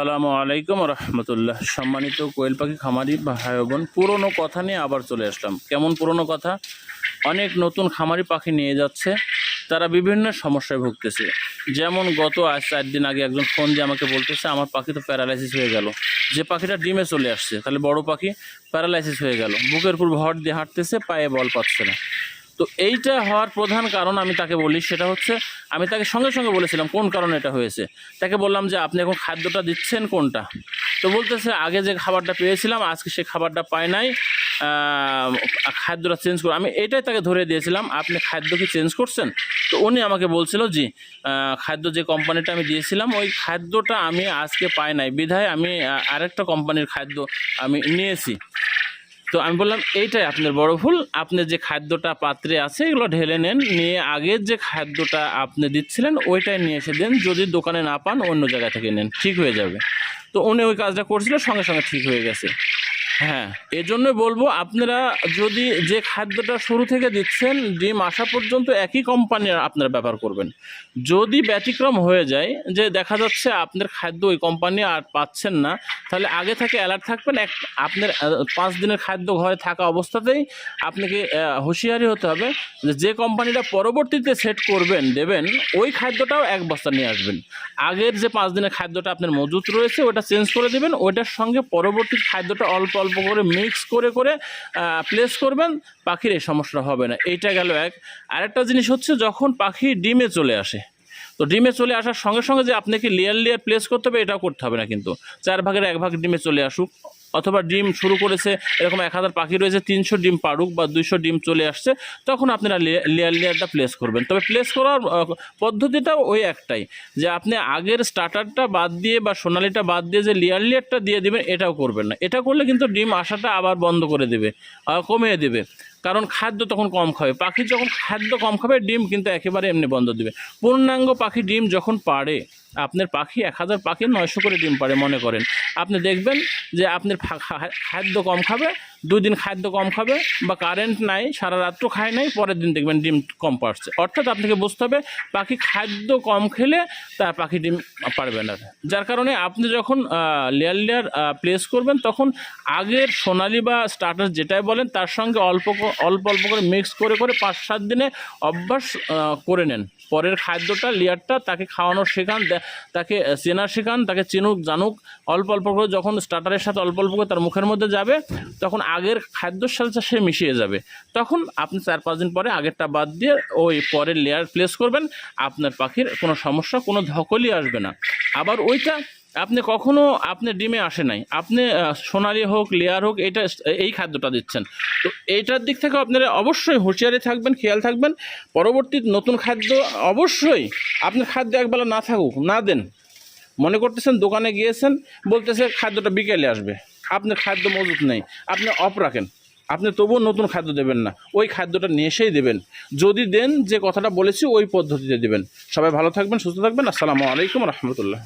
সালামু আলাইকুম রহমতুল্লাহ। সম্মানিত কোয়েল পাখি, খামারি ভাই বোন পুরনো কথা নিয়ে আবার চলে আসলাম। কেমন পুরনো কথা? অনেক নতুন খামারি পাখি নিয়ে যাচ্ছে। তারা বিভিন্ন সমস্যায় ভুগতেছে। যেমন গত আজ চার দিন আগে একজন ফোন দিয়ে আমাকে বলতেছে, আমার পাখি তো প্যারালাইসিস হয়ে গেল। যে পাখিটা ডিমে চলে আসছে, তাহলে বড় পাখি প্যারালাইসিস হয়ে গেল। বুকের উপর ভর দিয়ে হাঁটতেছে, পায়ে বল পাচ্ছে না। তো এইটা হওয়ার প্রধান কারণ আমি তাকে বলি, সেটা হচ্ছে আমি তাকে সঙ্গে সঙ্গে বলেছিলাম কোন কারণে এটা হয়েছে। তাকে বললাম যে, আপনি এখন খাদ্যটা দিচ্ছেন কোনটা? তো বলতেছে, আগে যে খাবারটা পেয়েছিলাম, আজকে সে খাবারটা পায় নাই। খাদ্যটা চেঞ্জ করে আমি এটাই তাকে ধরে দিয়েছিলাম, আপনি খাদ্য কি চেঞ্জ করছেন? তো উনি আমাকে বলছিল, জি খাদ্য যে কোম্পানিটা আমি দিয়েছিলাম, ওই খাদ্যটা আমি আজকে পাই নাই। বিধায় আমি আরেকটা কোম্পানির খাদ্য আমি নিয়েছি। তো আমি বললাম, এইটাই আপনার বড় ভুল। আপনি যে খাদ্যটা পাত্রে আছে, এগুলো ঢেলে নেন। নিয়ে আগের যে খাদ্যটা আপনি দিচ্ছিলেন, ওইটাই নিয়ে এসে দেন। যদি দোকানে না পান, অন্য জায়গা থেকে নেন। ঠিক হয়ে যাবে। তো উনি ওই কাজটা করছিল, সঙ্গে সঙ্গে ঠিক হয়ে গেছে। হ্যাঁ এজন্যই বলব আপনারা যদি যে খাদ্যটা শুরু থেকে দিচ্ছেন, ডিম আসা পর্যন্ত একই কোম্পানির আপনারা ব্যবহার করবেন। যদি ব্যতিক্রম হয়ে যায়, যে দেখা যাচ্ছে আপনার খাদ্য ওই কোম্পানি আর পাচ্ছেন না, তাহলে আগে থেকে অ্যালার্ট থাকবেন। এক, আপনার পাঁচ দিনের খাদ্য ঘরে থাকা অবস্থাতেই আপনাকে হুঁশিয়ারি হতে হবে যে যে কোম্পানিটা পরবর্তীতে সেট করবেন, দেবেন, ওই খাদ্যটাও এক বস্তা নিয়ে আসবেন। আগের যে পাঁচ দিনের খাদ্যটা আপনার মজুত রয়েছে, ওটা চেঞ্জ করে দেবেন, ওইটার সঙ্গে পরবর্তী খাদ্যটা অল্প অল্প করে মিক্স করে করে প্লেস করবেন, পাখির এই সমস্যা হবে না। এইটা গেল এক। আরেকটা জিনিস হচ্ছে যখন পাখি ডিমে চলে আসে, তো ডিমে চলে আসার সঙ্গে সঙ্গে যে আপনাকে লেয়ার লেয়ার প্লেস করতে হবে, এটাও করতে হবে না কিন্তু। চার ভাগের এক ভাগ ডিমে চলে আসুক। অথবা ডিম শুরু করেছে, এরকম এক হাজার পাখি রয়েছে, তিনশো ডিম পাড়ুক বা দুইশো ডিম চলে আসছে, তখন আপনারা লেয়ার লেয়ারটা প্লেস করবেন। তবে প্লেস করার পদ্ধতিটাও ওই একটাই, যে আপনি আগের স্টার্টারটা বাদ দিয়ে বা সোনালিটা বাদ দিয়ে যে লেয়ার লেয়ারটা দিয়ে দেবেন, এটাও করবেন না। এটা করলে কিন্তু ডিম আসাটা আবার বন্ধ করে দেবে কমিয়ে দেবে। কারণ খাদ্য তখন কম খাবে। পাখি যখন খাদ্য কম খাবে, ডিম কিন্তু একেবারে এমনি বন্ধ দিবে। পূর্ণাঙ্গ পাখি ডিম যখন পাড়ে, আপনার পাখি এক হাজার পাখি নয়শো করে ডিম পাড়ে, মনে করেন। আপনি দেখবেন যে আপনার খাদ্য কম খাবে দুই দিন খাদ্য কম খাবে বা কারেন্ট নাই, সারা রাত্র খায় নাই, পরের দিন দেখবেন ডিম কম পাড়ছে। অর্থাৎ আপনাকে বুঝতে হবে, পাখি খাদ্য কম খেলে তার পাখি ডিম পারবে না। যার কারণে আপনি যখন লেয়ার লেয়ার প্লেস করবেন, তখন আগের সোনালি বা স্টার্টার যেটাই বলেন, তার সঙ্গে অল্প অল্প অল্প করে মিক্স করে করে পাঁচ সাত দিনে অভ্যাস করে নেন। পরের খাদ্যটা, লেয়ারটা তাকে খাওয়ানোর শেখান তাকে চেনা শেখান, তাকে চিনুক, জানুক। অল্প অল্প করে যখন স্টার্টারের সাথে অল্প অল্প করে তার মুখের মধ্যে যাবে, তখন আগের খাদ্যর সাথে সে মিশিয়ে যাবে। তখন আপনি চার পাঁচ দিন পরে আগেরটা বাদ দিয়ে ওই পরের লেয়ার প্লেস করবেন। আপনার পাখির কোনো সমস্যা, কোনো ধকলই আসবে না। আবার ওইটা আপনি কখনো আপনি ডিমে আসে নাই। আপনি সোনালি হোক, লেয়ার হোক, এটা এই খাদ্যটা দিচ্ছেন। তো এইটার দিক থেকে আপনারা অবশ্যই হুঁশিয়ারি থাকবেন, খেয়াল থাকবেন। পরবর্তী নতুন খাদ্য অবশ্যই আপনার খাদ্য একবেলা না থাকুক, না দেন। মনে করতেছেন দোকানে গিয়েছেন, বলতেছে খাদ্যটা বিকেলে আসবে। আপনার খাদ্য মজুত নেই, আপনি অফ রাখেন। আপনি তবুও নতুন খাদ্য দেবেন না, ওই খাদ্যটা নিয়ে এসেই দেবেন। যদি দেন যে কথাটা বলেছি, ওই পদ্ধতিতে দেবেন। সবাই ভালো থাকবেন, সুস্থ থাকবেন। আসসালামু আলাইকুম রহমতুল্লাহ।